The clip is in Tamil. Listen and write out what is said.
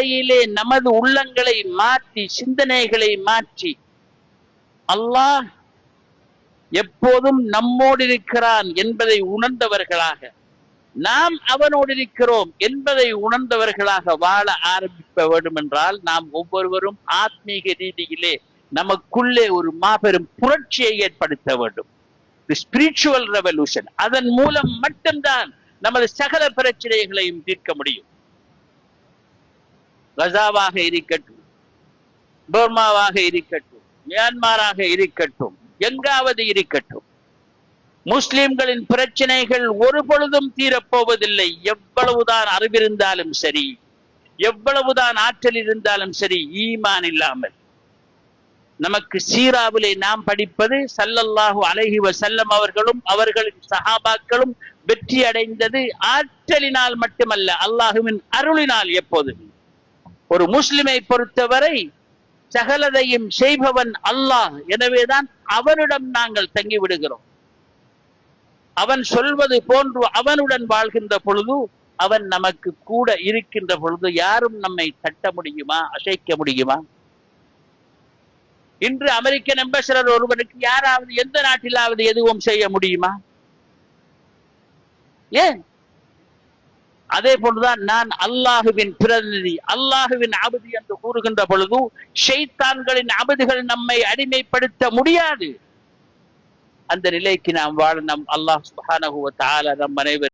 அடிப்படையிலே நமது உள்ளங்களை மாற்றி சிந்தனைகளை மாற்றி அல்லாஹ் எப்போதும் நம்மோடு இருக்கிறான் என்பதை உணர்ந்தவர்களாக நாம் அவனோடு இருக்கிறோம் என்பதை உணர்ந்தவர்களாக வாழ ஆரம்பிக்க வேண்டும் என்றால் நாம் ஒவ்வொருவரும் ஆத்மீக ரீதியிலே நமக்குள்ளே ஒரு மாபெரும் புரட்சியை ஏற்படுத்த வேண்டும். ஸ்பிரிச்சுவல் ரெவல்யூஷன் அதன் மூலம் மட்டும்தான் நமது சகல பிரச்சனைகளையும் தீர்க்க முடியும். கசாவாக இருக்கட்டும் பர்மாவாக இருக்கட்டும் மியான்மராக இருக்கட்டும் எங்காவது இருக்கட்டும். முஸ்லிம்களின் பிரச்சனைகள் ஒரு பொழுதும் தீரப்போவதில்லை. எவ்வளவுதான் அறிவிருந்தாலும் சரி எவ்வளவுதான் ஆற்றல் இருந்தாலும் சரி ஈமான் இல்லாமல். நமக்கு சீராவிலே நாம் படிப்பது சல்லல்லாஹு அலைஹி வஸல்லம் அவர்களும் அவர்களின் சஹாபாக்களும் வெற்றி அடைந்தது ஆற்றலினால் மட்டுமல்ல அல்லாஹுவின் அருளினால் எப்போதுமே. ஒரு முஸ்லிமை பொறுத்தவரை சகலதையும் செய்பவன் அல்லாஹ். எனவேதான் அவனிடம் நாங்கள் தங்கி விடுகிறோம் அவன் சொல்வது போன்று அவனுடன் வாழ்கின்ற பொழுது அவன் நமக்கு கூட இருக்கின்ற பொழுது யாரும் நம்மை தட்ட முடியுமா அசைக்க முடியுமா? இன்று அமெரிக்கன் எம்பசடர் ஒருவனுக்கு யாராவது எந்த நாட்டிலாவது எதுவும் செய்ய முடியுமா? ஏன்? அதே போன்றுதான் நான் அல்லாஹுவின் பிரதிநிதி அல்லாஹுவின் அபதி என்று கூறுகின்ற பொழுது ஷைத்தான்களின் அபதிகள் நம்மை அடிமைப்படுத்த முடியாது. அந்த நிலைக்கு நாம் வாழ நம் அல்லாஹ் சுபானகுவ வ நம் அனைவரும்